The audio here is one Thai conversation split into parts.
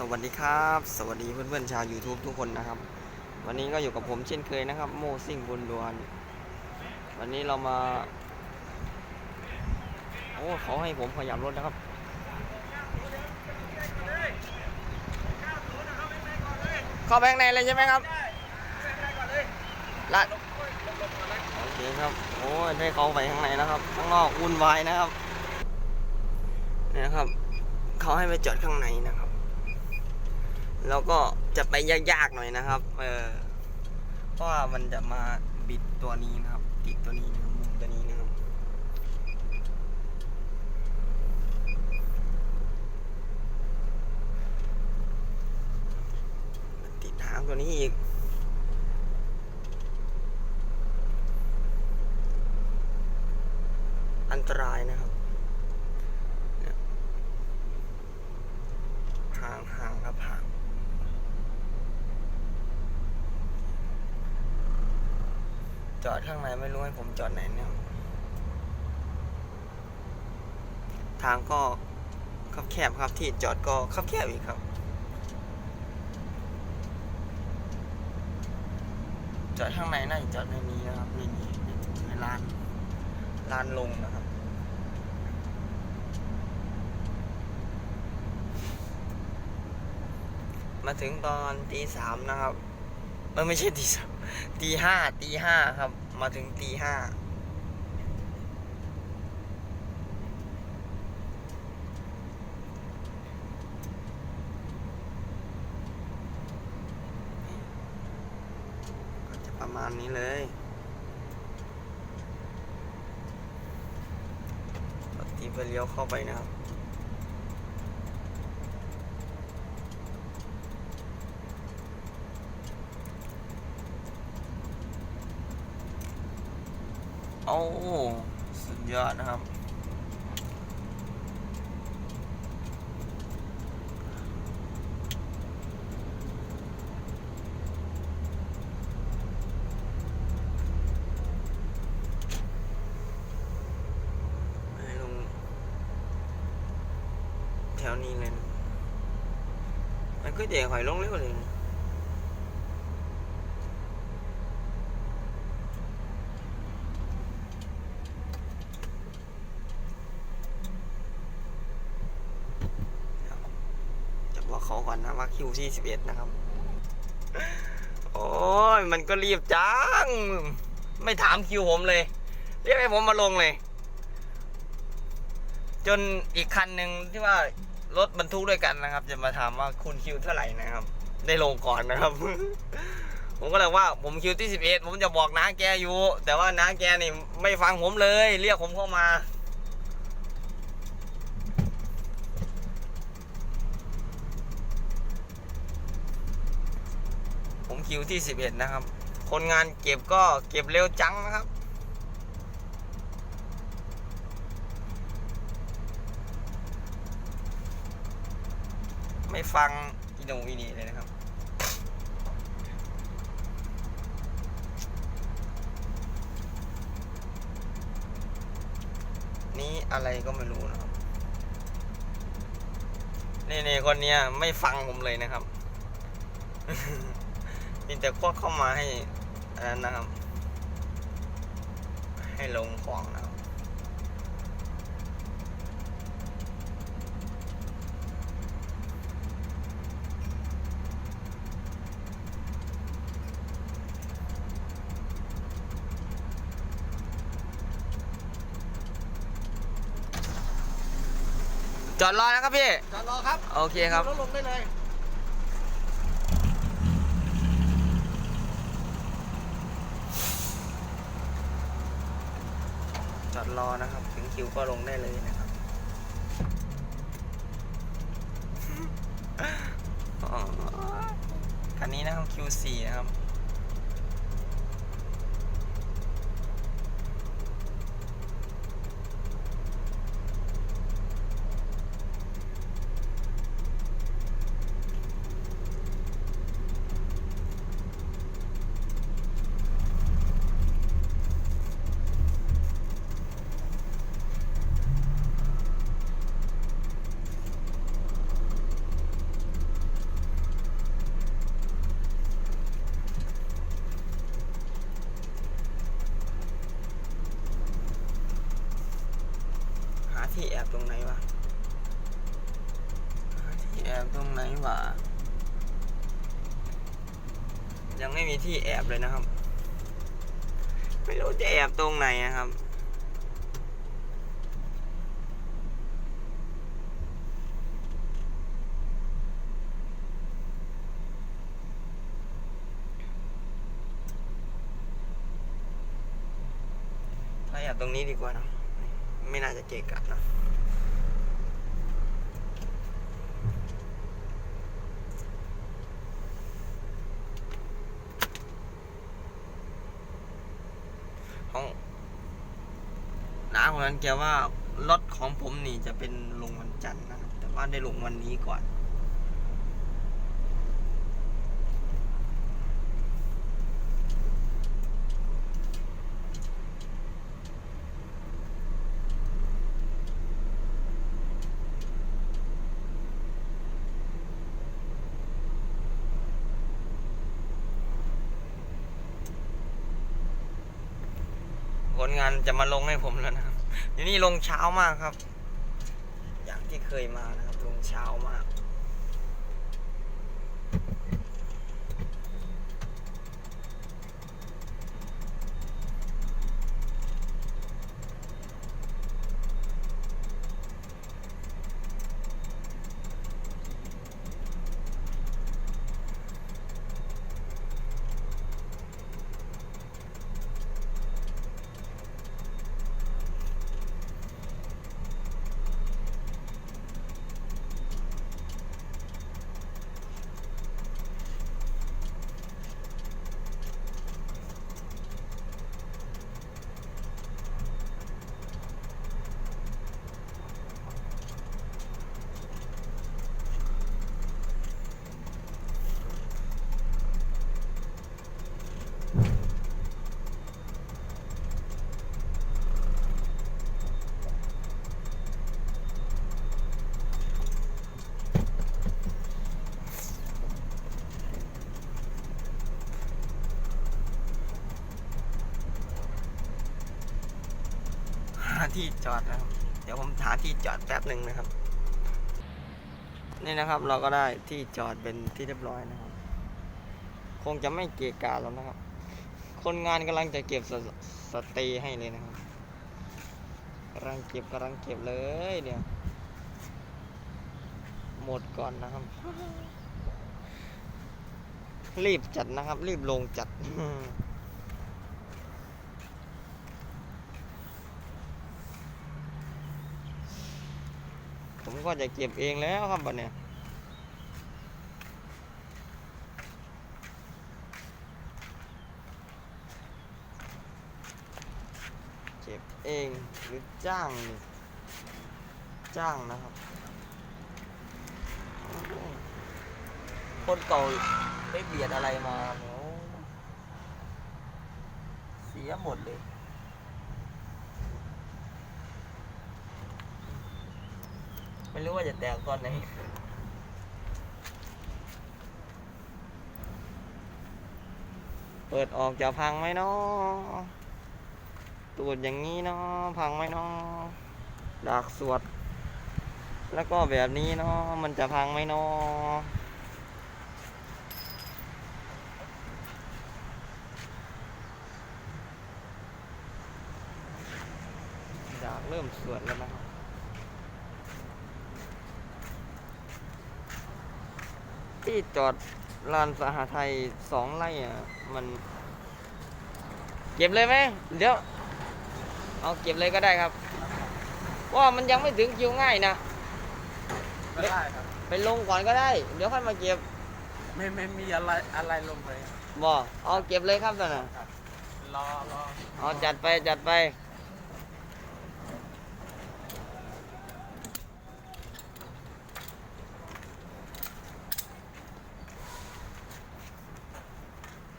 สวัสดีครับ สวัสดีเพื่อนๆชาว YouTube ทุกคนนะครับ วันนี้ก็อยู่กับผมเช่นเคยนะครับ โมซิ่งบุญดวน วันนี้เรามา โอ้เขาให้ผมขยับรถนะครับ เข้าแบงค์ในเลยใช่ไหมครับละโอเคครับ โอ้ยได้เขาไปข้างในนะครับ ข้างนอกวุ่นวายนะครับเนี่ยนะครับ เขาให้ไปจอดข้างในนะครับ แล้วก็จะไปยากๆหน่อยนะครับ เออเพราะว่ามันจะมาบิดตัวนี้นะครับติดตัวนี้นะครับมุมตัวนี้นะครับติดหางตัวนี้อีก อันตรายนะครับเนี่ยห่างห่างครับห่าง จอดข้างในไม่รู้ให้ผมจอดไหนเนี่ยทางก็คับแคบครับที่จอดก็คับแคบอีกครับ จอดข้างในน่าจะจอดในนี้นะครับในนี้ในร้านร้านลงนะครับมาถึงตอนตีสามนะครับ เออไม่ใช่ตีสามตีห้าตีห้าครับ มาถึงตีห้าจะประมาณนี้เลยติไปเลี้ยวเข้าไปนะครับ โอ้สุดยอดนะครับให้ลงแถวนี้เลยนะมันก็เดี๋ยวหอยลงเร็วเลยนะ จะบอกเขาก่อนนะว่าคิวที่สิบเอ็ดนะครับ โอ้ยมันก็รีบจัง ไม่ถามคิวผมเลย เรียกให้ผมมาลงเลย จนอีกคันหนึ่งที่ว่ารถบรรทุกด้วยกันนะครับ จะมาถามว่าคุณคิวเท่าไหร่นะครับ ได้ลงก่อนนะครับ ผมก็เลยว่าผมคิวที่สิบเอ็ดผมจะบอกน้าแกอยู่ แต่ว่าน้าแกนี่ไม่ฟังผมเลย เรียกผมเข้ามา คิวที่ 11 นะครับ คนงานเก็บก็เก็บเร็วจังนะครับ ไม่ฟังอีโนอีนี่เลยนะครับนี่อะไรก็ไม่รู้นะครับนี่นี่คนเนี้ยไม่ฟังผมเลยนะครับ มีแต่พวกเข้ามาให้อันนั้นนะครับ ให้ลงของนะครับจอดรอนะครับพี่ จอดรอครับ โอเคครับ รถลงได้เลย ดรอนะครับ ถึงคิวก็ลงได้เลยนะครับอ๋อคันนี้นะครับ Q4 นะครับ รงไหนวะ ที่แอบตรงไหนวะ ยังไม่มีที่แอบเลยนะครับ ไม่รู้จะแอบตรงไหนนะครับถ้าแอบตรงนี้ดีกว่านะไม่น่าจะเกะกะนะห้อง นั้นแกว่ารถของผมนี่จะเป็นลงวันจันทร์นะครับ แต่ว่าได้ลงวันนี้ก่อน ผลงานจะมาลงให้ผมแล้วนะครับ เดี๋ยวนี้ลงเช้ามากครับ อย่างที่เคยมานะครับ ลงเช้ามาก หา ที่จอดนะครับ เดี๋ยวผมหาที่จอดแป๊บหนึ่งนะครับ นี่นะครับเราก็ได้ที่จอดเป็นที่เรียบร้อยนะครับ คงจะไม่เกะกะแล้วนะครับ คนงานกำลังจะเก็บสสเตย์ให้เลยนะครับกำลังเก็บกำลังเก็บเลยเดี๋ยวหมดก่อนนะครับ รีบจัดนะครับ รีบลงจัด ก็จะเก็บเองแล้วครับบัดเนี่ยเก็บเองหรือจ้างจ้างนะครับ คนเก่าไม่เบียดอะไรมาเนี่ยโอ้เสียหมดเลย ไม่รู้ว่าจะแตกตอนไหนเปิดออกจะพังไหมเนาะตูดอย่างนี้เนาะพังไหมเนาะดากสวด แล้วก็แบบนี้เนาะมันจะพังไหมเนาะดากเริ่มสวดแล้วนะครับ ที่จอดลานสหไทยสองไร่อะ มัน เก็บเลยไหมเดี๋ยว เอาเก็บเลยก็ได้ครับเพราะว่ามันยังไม่ถึงคิวง่ายนะไม่ได้ครับ ไปลงก่อนก็ได้ เดี๋ยวค่อยมาเก็บ ไม่ไม่มีอะไรอะไรลงเลยบ่เอาเก็บเลยครับตอนน่ะครับรอรอเอาจัดไปจัดไป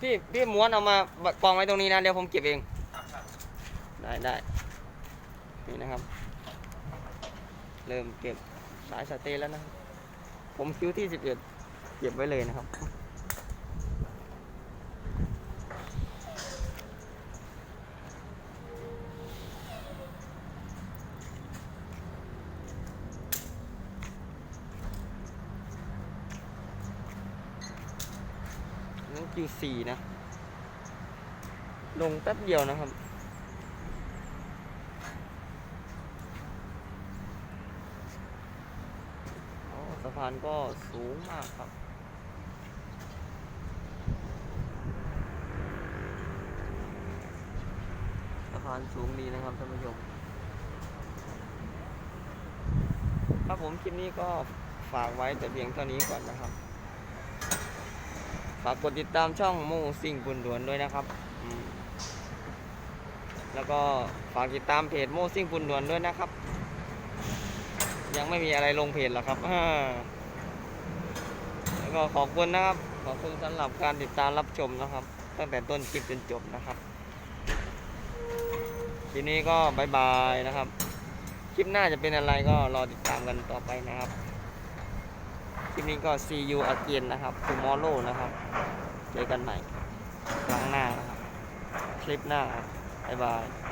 พี่พี่ม้วนเอามากองไว้ตรงนี้นะเดี๋ยวผมเก็บเอง ได้ได้นี่นะครับ เริ่มเก็บสายสเตย์แล้วนะ ผมคิวที่สิบเอ็ดเก็บไว้เลยนะครับ อยู่สี่นะ ลงแป๊บเดียวนะครับอ๋อสะพานก็สูงมากครับสะพานสูงดีนะครับท่านผู้ชมครับผมคลิปนี้ก็ฝากไว้แต่เพียงเท่านี้ก่อนนะครับ ฝากกดติดตามช่องโมซิ่งปุนด่วนด้วยนะครับ แล้วก็ฝากติดตามเพจโมซิ่งปุนด่วนด้วยนะครับ ยังไม่มีอะไรลงเพจหรอกครับแล้วก็ขอบคุณนะครับ ขอบคุณสำหรับการติดตามรับชมนะครับ ตั้งแต่ต้นคลิปจนจบนะครับทีนี้ก็บายบายนะครับ คลิปหน้าจะเป็นอะไรก็รอติดตามกันต่อไปนะครับ คลิปนี้ก็ see you again นะครับ tomorrow นะครับ เจอกันใหม่ครั้งหน้านะครับ คลิปหน้าครับบ๊ายบาย